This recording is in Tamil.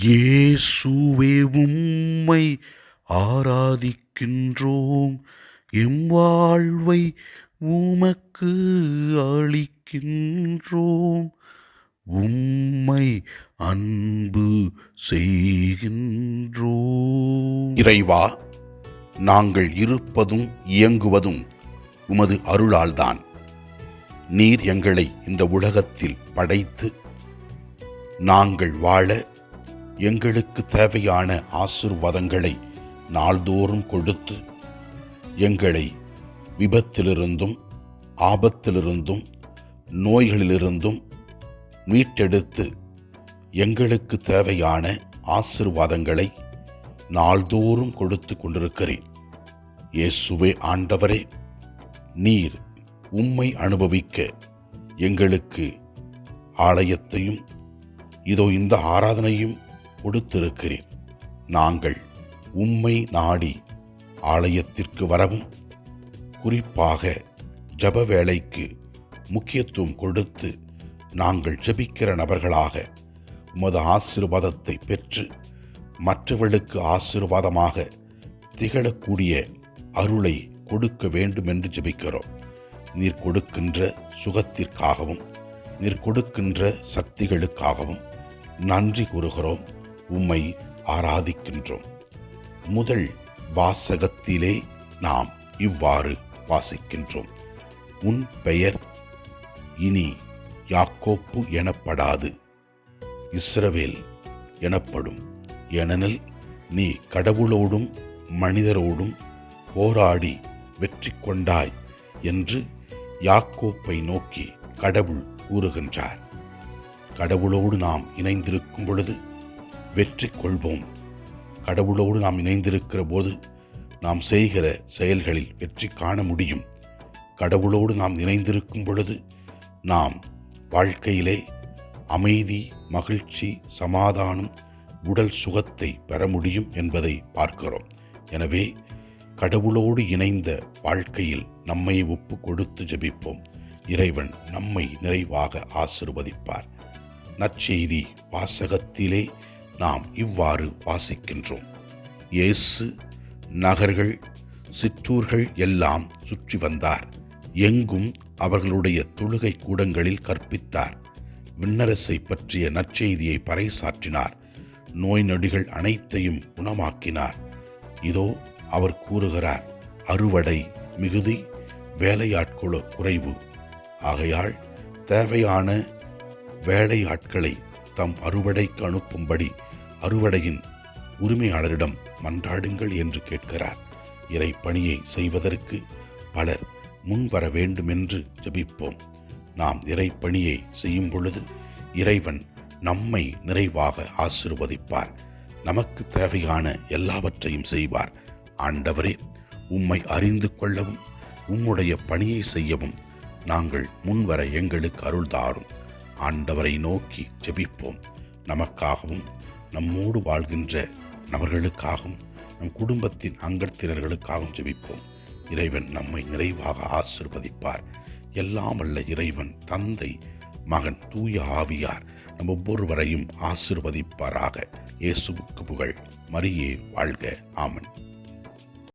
இயேசுவே உம்மை ஆராதிக்கின்றோம். எம் வாழ்வை உமக்கு அளிக்கின்றோம். உம்மை அன்பு செய்கின்றோம். இறைவா நாங்கள் இருப்பதும் இயங்குவதும் உமது அருளால்தான். நீர் எங்களை இந்த உலகத்தில் படைத்து நாங்கள் வாழ எங்களுக்கு தேவையான ஆசிர்வாதங்களை நாள்தோறும் கொடுத்து எங்களை விபத்திலிருந்தும் ஆபத்திலிருந்தும் நோய்களிலிருந்தும் மீட்டெடுத்து எங்களுக்கு தேவையான ஆசிர்வாதங்களை நாள்தோறும் கொடுத்து கொண்டிருக்கிறேன். இயேசுவே ஆண்டவரே நீர் உம்மை அனுபவிக்க எங்களுக்கு ஆலயத்தையும் இதோ இந்த ஆராதனையும் கொடுத்திருக்கிறேன். நாங்கள் உம்மை நாடி ஆலயத்திற்கு வரவும் குறிப்பாக ஜப வேலைக்கு முக்கியத்துவம் கொடுத்து நாங்கள் ஜெபிக்கிற நபர்களாக உமது ஆசிர்வாதத்தை பெற்று மற்றவர்களுக்கு ஆசீர்வாதமாக திகழக்கூடிய அருளை கொடுக்க வேண்டும் என்று ஜெபிக்கிறோம். நீர் கொடுக்கின்ற சுகத்திற்காகவும் நீர் கொடுக்கின்ற சக்திகளுக்காகவும் நன்றி கூறுகிறோம். உம்மை ஆராதிக்கின்றோம். முதல் வாசகத்திலே நாம் இவ்வாறு வாசிக்கின்றோம். உன் பெயர் இனி யாக்கோப்பு எனப்படாது. இஸ்ரவேல் எனப்படும். ஏனெனில் நீ கடவுளோடும் மனிதரோடும் போராடி வெற்றி கொண்டாய் என்று யாக்கோப்பை நோக்கி கடவுள் கூறுகின்றார். கடவுளோடு நாம் இணைந்திருக்கும் பொழுது வெற்றி கொள்வோம் கடவுளோடு நாம் இணைந்திருக்கிற போது நாம் செய்கிற செயல்களில் வெற்றி காண முடியும். கடவுளோடு நாம் இணைந்திருக்கும் பொழுது நாம் வாழ்க்கையிலே அமைதி மகிழ்ச்சி சமாதானம் உடல் சுகத்தை பெற முடியும் என்பதை பார்க்கிறோம். எனவே கடவுளோடு இணைந்த வாழ்க்கையில் நம்மை ஒப்பு கொடுத்து ஜெபிப்போம். இறைவன் நம்மை நிறைவாக ஆசிர்வதிப்பார். நற்செய்தி வாசகத்திலே நாம் இவ்வாறு வாசிக்கின்றோம். இயேசு நகர்கள் சிற்றூர்கள் எல்லாம் சுற்றி வந்தார். எங்கும் அவர்களுடைய தொழுகை கூடங்களில் கற்பித்தார். விண்ணரசை பற்றிய நற்செய்தியை பறைசாற்றினார். நோய் நொடிகள் அனைத்தையும் குணமாக்கினார். இதோ அவர் கூறுகிறார் அறுவடை மிகுதி வேலையாட்களோ குறைவு. ஆகையால் தேவையான வேலையாட்களை தம் அறுவடைக்கு அனுப்பும்படி அறுவடையின் உரிமையாளரிடம் மன்றாடுங்கள் என்று கேட்கிறார். இறை பணியை செய்வதற்கு பலர் முன்வர வேண்டும் என்று நாம் இறை பணியை செய்யும் பொழுது இறைவன் நம்மை நிறைவாக ஆசிர்வதிப்பார். நமக்கு தேவையான எல்லாவற்றையும் செய்வார். ஆண்டவரே உம்மை அறிந்து கொள்ளவும் உம்முடைய பணியை செய்யவும் நாங்கள் முன்வர எங்களுக்கு அருள் தாரும். ஆண்டவரை நோக்கி ஜெபிப்போம். நமக்காகவும் நம்மோடு வாழ்கின்ற நபர்களுக்காகவும் நம் குடும்பத்தின் அங்கத்தினர்களுக்காகவும் ஜெபிப்போம். இறைவன் நம்மை நிறைவாக ஆசிர்வதிப்பார். எல்லாம் அல்ல இறைவன் தந்தை மகன் தூய ஆவியார் நம் ஒவ்வொருவரையும் ஆசிர்வதிப்பாராக. இயேசுவுக்கு புகழ். மரியே வாழ்க. ஆமன்.